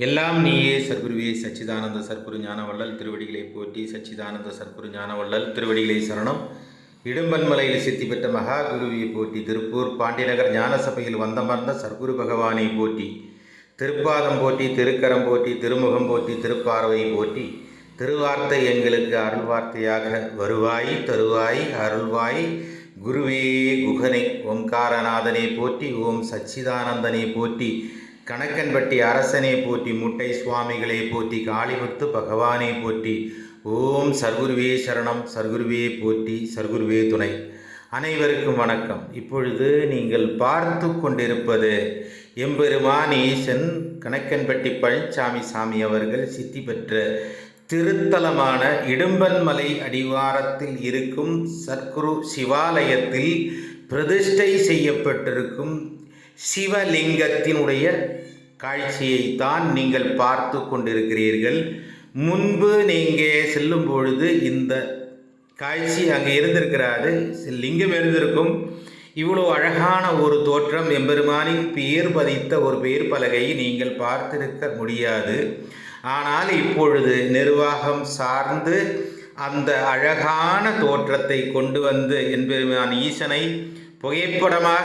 எல்லாம் நீயே சர்க்குருவே சச்சிதானந்த சர்க்குரு ஞானவள்ளல் திருவடிகளை போற்றி சச்சிதானந்த சர்க்குரு ஞானவள்ளல் திருவடிகளை சரணம். இடும்பன்மலையில் சித்தி பெற்ற மகா குருவியை போற்றி திருப்பூர் பாண்டியநகர் ஞானசபையில் வந்தமர்ந்த சர்க்குரு பகவானை போற்றி திருப்பாதம் போற்றி திருக்கரம் போற்றி திருமுகம் போற்றி திருப்பார்வை போற்றி திருவார்த்தை எங்களுக்கு அருள் வார்த்தையாக வருவாய் தருவாய் அருள்வாய். குருவே குகனை ஓம்காரநாதனை போற்றி ஓம் சச்சிதானந்தனை போற்றி. கணக்கன்பட்டி அரசனை போற்றி முட்டை சுவாமிகளை போற்றி காளிமுத்து பகவானை போற்றி. ஓம் சர்க்குருவே சரணம் சர்க்குருவே போற்றி சர்க்குருவே துணை. அனைவருக்கும் வணக்கம். இப்பொழுது நீங்கள் பார்த்து கொண்டிருப்பது எம்பெருமான் ஈசன் கணக்கன்பட்டி பழனிசாமி சாமி அவர்கள் சித்தி பெற்ற திருத்தலமான இடும்பன்மலை அடிவாரத்தில் இருக்கும் சர்க்குரு சிவாலயத்தில் பிரதிஷ்டை செய்யப்பட்டிருக்கும் சிவலிங்கத்தினுடைய காட்சியைத்தான் நீங்கள் பார்த்து கொண்டிருக்கிறீர்கள். முன்பு நீங்கள் செல்லும் பொழுது இந்த காட்சி அங்கே இருந்திருக்கிறாரு லிங்கம் இருந்திருக்கும். இவ்வளோ அழகான ஒரு தோற்றம் எம்பெருமானின் பெயர் பதித்த ஒரு பெயர் பலகையை நீங்கள் பார்த்திருக்க முடியாது. ஆனால் இப்பொழுது நிர்வாகம் சார்ந்து அந்த அழகான தோற்றத்தை கொண்டு வந்து எம்பெருமான் ஈசனை புகைப்படமாக